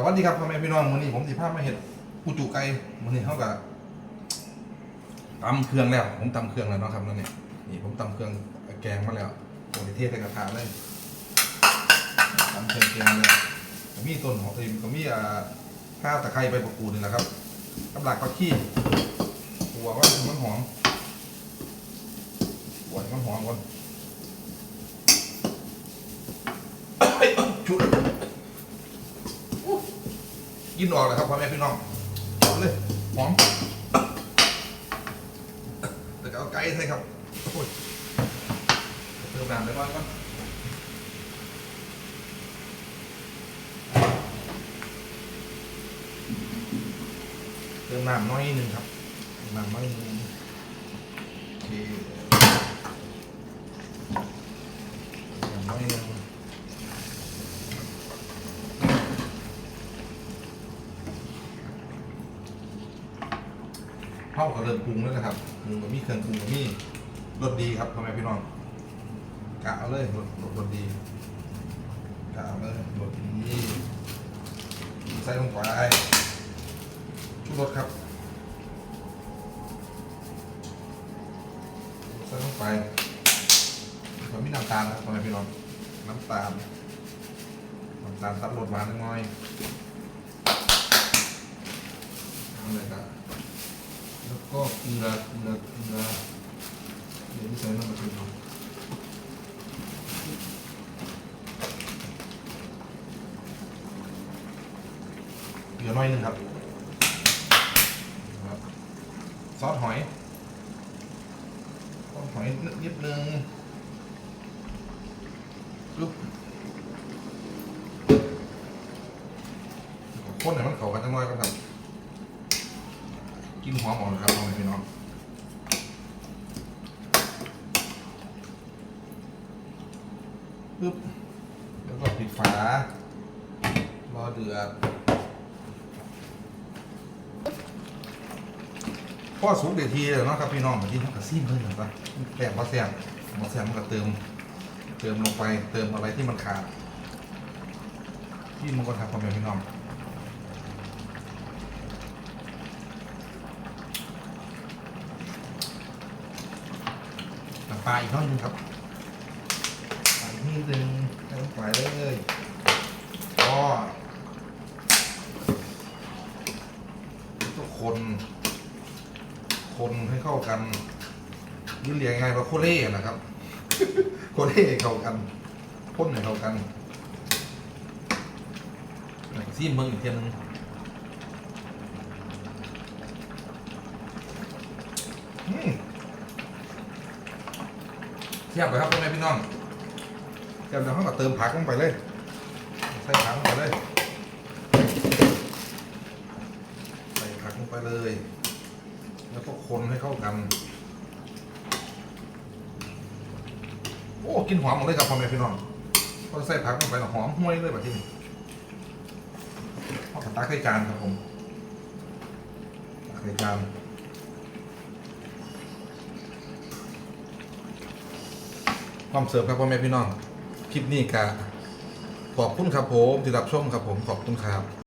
สวัสดีครับพ่อแม่พี่น้องวันนี้ผมสิพามาเห็ดปูจุไก่วันนี้เขากับตำเครื่องแล้ว ผมตำเครื่องแล้วเนาะครับนั่นนี่นี่ผมตำเครื่องแกงมาแล้วผมไปเทใส่กระทะเลยตำเครื่องแกงเลยก็มีต้นหอมเองก็มีอ่าข้าวตะไคร้ใบมะกรูดนี่แหละครับกับหลักผักชีหัวว่ามันหอมหัวมันหอมก่อน ยินออกเลยครับพ่อแม่พี่น้องเลยหอมแต่ก็เอาไก่ใส่ครับโอ้ยเติมน้ำไปก่อนก่อนเติมน้ำน้อยหนึ่งครับน้ำน้อยหนึ่งโอเคน้ำน้อยหนึ่ง เข้ากับเริ่มปรุงแล้วนะครับปรุงกับมีเครื่องปรุงกับมีรสดีครับพ่อแม่พี่น้องกะเอาเลยรสรสรสดีกะเอาเลยรสดีใส่ลงไปชุบรสครับใส่ลงไปแล้วมีน้ำตาลครับพ่อแม่พี่น้องน้ำตาลน้ำตาลตัดรสหวานน้อยเอาเลยครับ แล้ว ก็เกลือเกลือเกลือเดี๋ยวที่ใส่น้ำมันเป็นของเกลือน้อยหนึ่งครับ ซอสหอยซอสหอยนิดนึงปึ๊บข้นให้มันเข้ากันจังน้อยก็ครับ กินหอมออกนะครับพ่อแม่พี่น้องปึ๊บแล้วก็ปิดฝารอเดือดพ่อสุกเดี๋ยวทีเลยเนาะครับพี่น้องมาที่ทำกระซิ่มเลยเหรอปะแกงปลาแซมปลาแซมมันก็เติม เติมลงไปเติมอะไรที่มันขาดที่มันก็ทำพ่อแม่พี่น้อง ปลาอีกน้อยหนึงครับปลาอีกนิดนึงใส่ลงไปเลยก็ต้องคน คนให้เข้ากันยืนเรียงยังไงว่าโคเล่นะครับ โคเล่เข้ากันพ่นให้เข้ากันซีมเมืองอีกเทียนึงอืม เทียบเลยครับพ่อแม่พี่น้องเทียบแล้วเขาก็เติมผักลงไปเลย ใส่ผักลงไปเลย ใส่ผักลงไปเลย แล้วก็คนให้เข้ากัน โอ้กินหอมหมดเลยครับพ่อแม่พี่น้องพอใส่ผักลงไปหอมห่วยเลยแบบที่นี่เอตักใส่จานครับผมตักใส่จาน ความเสริมครับพ่อแม่พี่น้อง คลิปนี้กะขอบคุณครับผมที่รับชมครับผมขอบคุณครับ